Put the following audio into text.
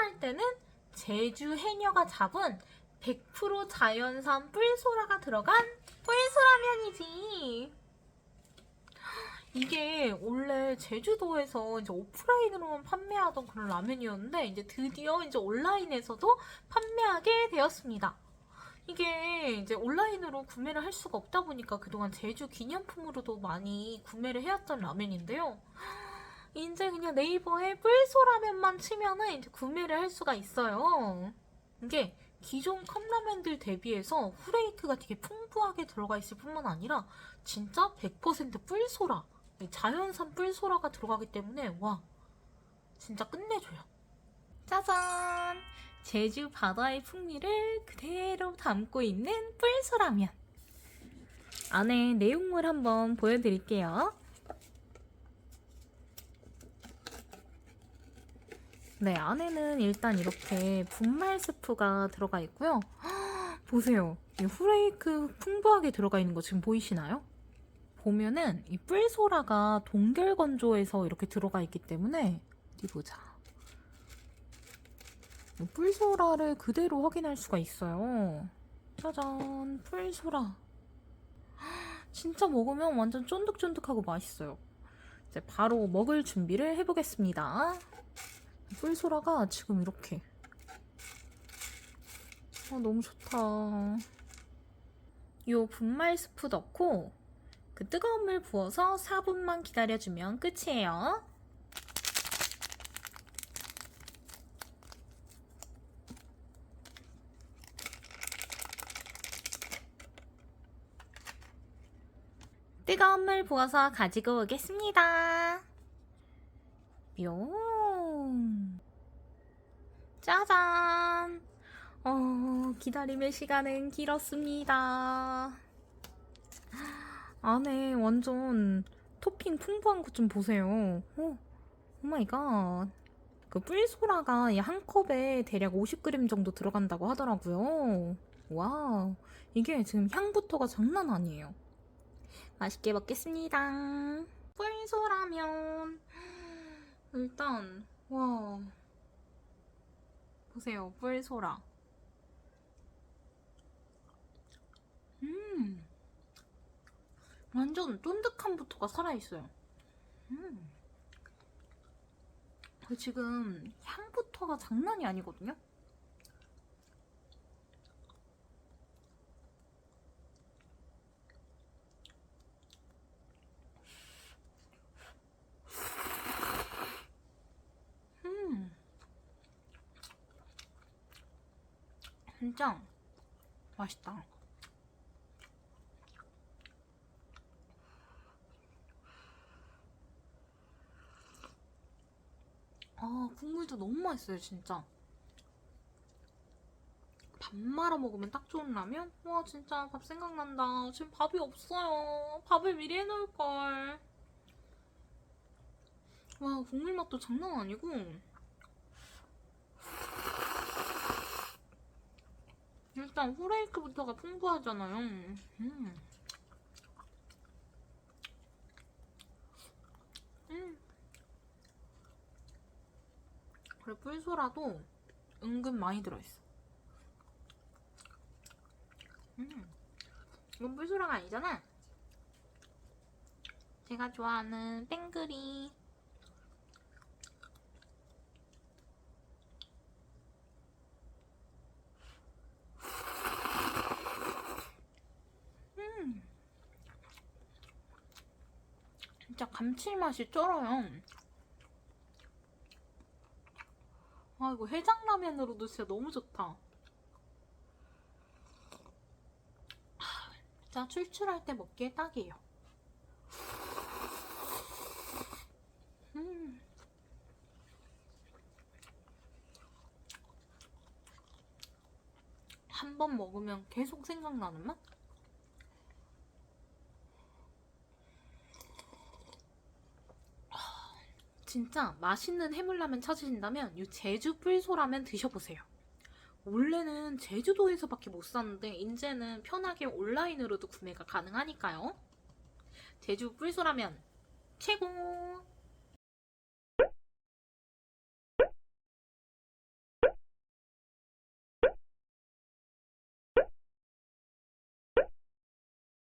오늘은 제주 해녀가 잡은 100% 자연산 뿔소라가 들어간 뿔소라면이지. 이게 원래 제주도에서 이제 오프라인으로만 판매하던 그런 라면이었는데 이제 드디어 이제 온라인에서도 판매하게 되었습니다. 이게 이제 온라인으로 구매를 할 수가 없다 보니까 그동안 제주 기념품으로도 많이 구매를 해왔던 라면인데요. 이제 그냥 네이버에 뿔소라면만 치면은 이제 구매를 할 수가 있어요. 이게 기존 컵라면들 대비해서 후레이크가 되게 풍부하게 들어가 있을 뿐만 아니라 진짜 100% 뿔소라, 자연산 뿔소라가 들어가기 때문에 와 진짜 끝내줘요. 짜잔! 제주 바다의 풍미를 그대로 담고 있는 뿔소라면. 안에 내용물 한번 보여드릴게요. 네, 안에는 일단 이렇게 분말 스프가 들어가 있고요. 헉, 보세요. 이 후레이크 풍부하게 들어가 있는 거 지금 보이시나요? 보면은 이 뿔소라가 동결 건조해서 이렇게 들어가 있기 때문에 어디 보자. 이 뿔소라를 그대로 확인할 수가 있어요. 짜잔, 뿔소라. 헉, 진짜 먹으면 완전 쫀득쫀득하고 맛있어요. 이제 바로 먹을 준비를 해보겠습니다. 뿔소라가 지금 이렇게. 아, 너무 좋다. 요 분말 스프 넣고 그 뜨거운 물 부어서 4분만 기다려주면 끝이에요. 뜨거운 물 부어서 가지고 오겠습니다. 뿅. 짜잔. 어, 기다림의 시간은 길었습니다. 안에 완전 토핑 풍부한 것 좀 보세요. 오, 마이 갓. 그 뿔소라가 이한 컵에 대략 50g 정도 들어간다고 하더라고요. 와, 이게 지금 향부터가 장난 아니에요. 맛있게 먹겠습니다. 뿔소라면. 일단, 와. 보세요, 뿔소라. 음. 완전 쫀득함부터가 살아있어요. 음. 그 지금 향부터가 장난이 아니거든요? 음. 진짜 맛있다. 아, 국물도 너무 맛있어요, 진짜. 밥 말아 먹으면 딱 좋은 라면? 와, 진짜 밥 생각난다. 지금 밥이 없어요. 밥을 미리 해놓을걸. 와, 국물 맛도 장난 아니고. 일단 후레이크부터가 풍부하잖아요. 음. 음. 그리고 뿔소라도 은근 많이 들어있어. 음. 이건 뿔소라가 아니잖아. 제가 좋아하는 뺑그리. 음. 진짜 감칠맛이 쩔어요. 아 이거 해장라면으로도 진짜 너무 좋다. 아, 진짜 출출할 때 먹기에 딱이에요. 음. 한번 먹으면 계속 생각나는 맛? 진짜 맛있는 해물라면 찾으신다면 이 제주 뿔소라면 드셔보세요. 원래는 제주도에서밖에 못 샀는데 이제는 편하게 온라인으로도 구매가 가능하니까요. 제주 뿔소라면 최고!